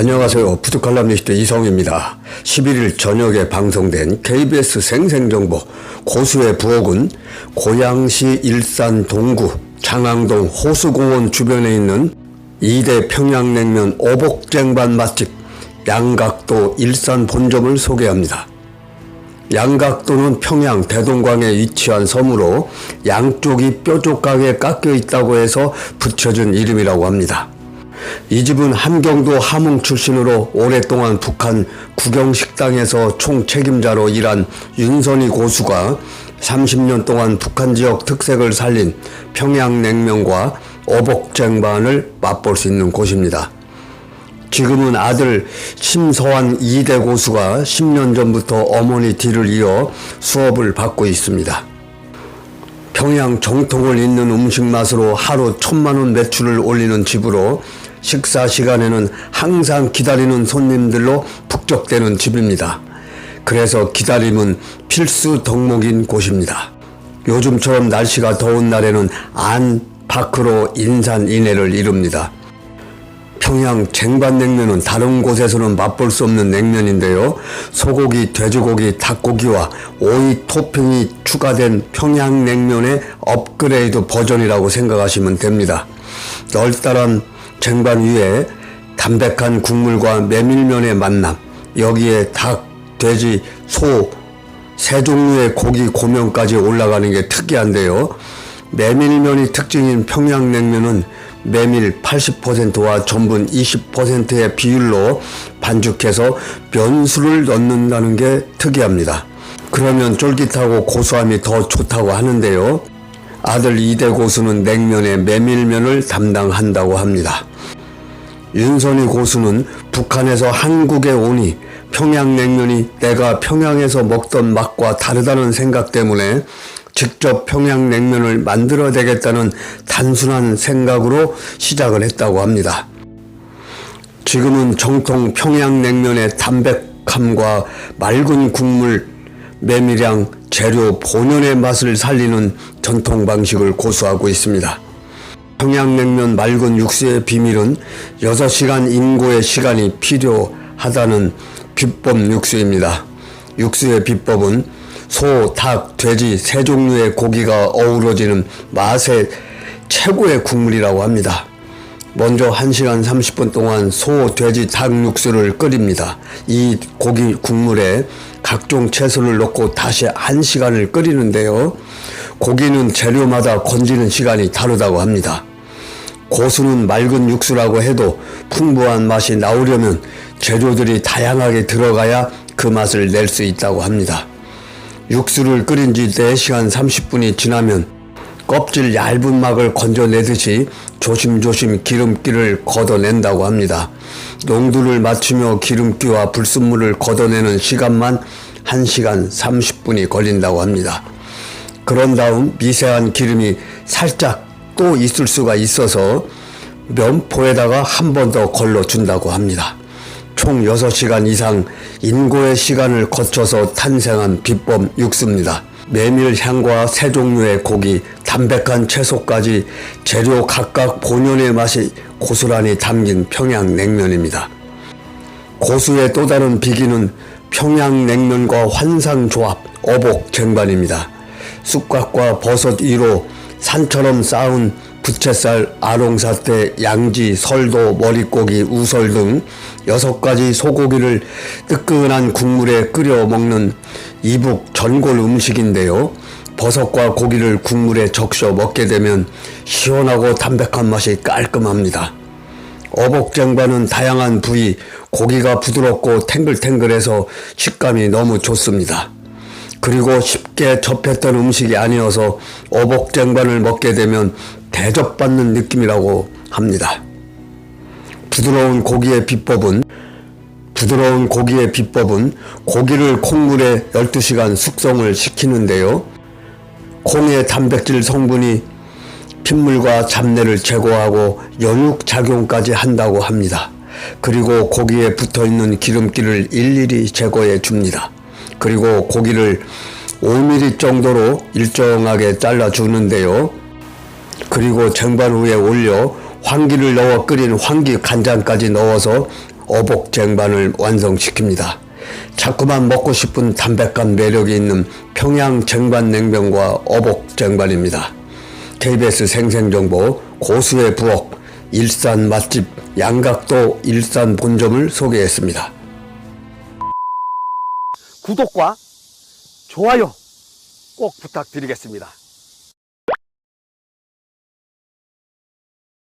안녕하세요. 푸드칼럼니스트 이성입니다. 11일 저녁에 방송된 KBS 생생정보 고수의 부엌은 고양시 일산 동구 장항동 호수공원 주변에 있는 2대 평양냉면 오복쟁반 맛집 양각도 일산 본점을 소개합니다. 양각도는 평양 대동강에 위치한 섬으로 양쪽이 뾰족하게 깎여 있다고 해서 붙여준 이름이라고 합니다. 이 집은 함경도 함흥 출신으로 오랫동안 북한 국영식당에서 총책임자로 일한 윤선희 고수가 30년 동안 북한 지역 특색을 살린 평양냉면과 어복쟁반을 맛볼 수 있는 곳입니다. 지금은 아들 심서환 이대 고수가 10년 전부터 어머니 뒤를 이어 수업을 받고 있습니다. 평양 정통을 잇는 음식 맛으로 하루 천만 원 매출을 올리는 집으로 식사 시간에는 항상 기다리는 손님들로 북적대는 집입니다. 그래서 기다림은 필수 덕목인 곳입니다. 요즘처럼 날씨가 더운 날에는 안 밖으로 인산 인해를 이룹니다. 평양 쟁반냉면은 다른 곳에서는 맛볼 수 없는 냉면인데요. 소고기, 돼지고기, 닭고기와 오이 토핑이 추가된 평양냉면의 업그레이드 버전이라고 생각하시면 됩니다. 널따란 쟁반 위에 담백한 국물과 메밀면의 만남, 여기에 닭, 돼지, 소, 세 종류의 고기 고명까지 올라가는 게 특이한데요. 메밀면이 특징인 평양냉면은 메밀 80%와 전분 20%의 비율로 반죽해서 면수를 넣는다는 게 특이합니다. 그러면 쫄깃하고 고소함이 더 좋다고 하는데요. 아들 이대 고수는 냉면에 메밀면을 담당한다고 합니다. 윤선희 고수는 북한에서 한국에 오니 평양냉면이 내가 평양에서 먹던 맛과 다르다는 생각 때문에 직접 평양냉면을 만들어야 되겠다는 단순한 생각으로 시작을 했다고 합니다. 지금은 정통 평양냉면의 담백함과 맑은 국물, 메밀향, 재료 본연의 맛을 살리는 전통 방식을 고수하고 있습니다. 평양냉면 맑은 육수의 비밀은 6시간 인고의 시간이 필요하다는 비법 육수입니다. 육수의 비법은 소, 닭, 돼지 세 종류의 고기가 어우러지는 맛의 최고의 국물이라고 합니다. 먼저 1시간 30분 동안 소, 돼지, 닭 육수를 끓입니다. 이 고기 국물에 각종 채소를 넣고 다시 1시간을 끓이는데요. 고기는 재료마다 건지는 시간이 다르다고 합니다. 고수는 맑은 육수라고 해도 풍부한 맛이 나오려면 재료들이 다양하게 들어가야 그 맛을 낼 수 있다고 합니다. 육수를 끓인 지 4시간 30분이 지나면 껍질 얇은 막을 건져내듯이 조심조심 기름기를 걷어낸다고 합니다. 농도를 맞추며 기름기와 불순물을 걷어내는 시간만 1시간 30분이 걸린다고 합니다. 그런 다음 미세한 기름이 살짝 또 있을 수가 있어서 면포에다가 한 번 더 걸러준다고 합니다. 총 6시간 이상 인고의 시간을 거쳐서 탄생한 비법 육수입니다. 메밀 향과 세 종류의 고기, 담백한 채소까지 재료 각각 본연의 맛이 고스란히 담긴 평양냉면입니다. 고수의 또 다른 비기는 평양냉면과 환상조합 어복 쟁반입니다. 쑥갓과 버섯 위로 산처럼 쌓은 부채살, 아롱사태, 양지, 설도, 머릿고기, 우설 등 여섯 가지 소고기를 뜨끈한 국물에 끓여 먹는 이북 전골 음식인데요. 버섯과 고기를 국물에 적셔 먹게 되면 시원하고 담백한 맛이 깔끔합니다. 어복쟁반은 다양한 부위, 고기가 부드럽고 탱글탱글해서 식감이 너무 좋습니다. 그리고 쉽게 접했던 음식이 아니어서 어복쟁반을 먹게 되면 대접받는 느낌이라고 합니다. 부드러운 고기의 비법은 부드러운 고기의 비법은 고기를 콩물에 12시간 숙성을 시키는데요. 콩의 단백질 성분이 핏물과 잡내를 제거하고 연육 작용까지 한다고 합니다. 그리고 고기에 붙어 있는 기름기를 일일이 제거해 줍니다. 그리고 고기를 5mm 정도로 일정하게 잘라 주는데요. 그리고 쟁반 위에 올려 황기를 넣어 끓인 황기 간장까지 넣어서 어복 쟁반을 완성시킵니다. 자꾸만 먹고 싶은 담백한 매력이 있는 평양 쟁반 냉면과 어복 쟁반입니다. KBS 생생정보 고수의 부엌 일산 맛집 양각도 일산 본점을 소개했습니다. 구독과 좋아요 꼭 부탁드리겠습니다.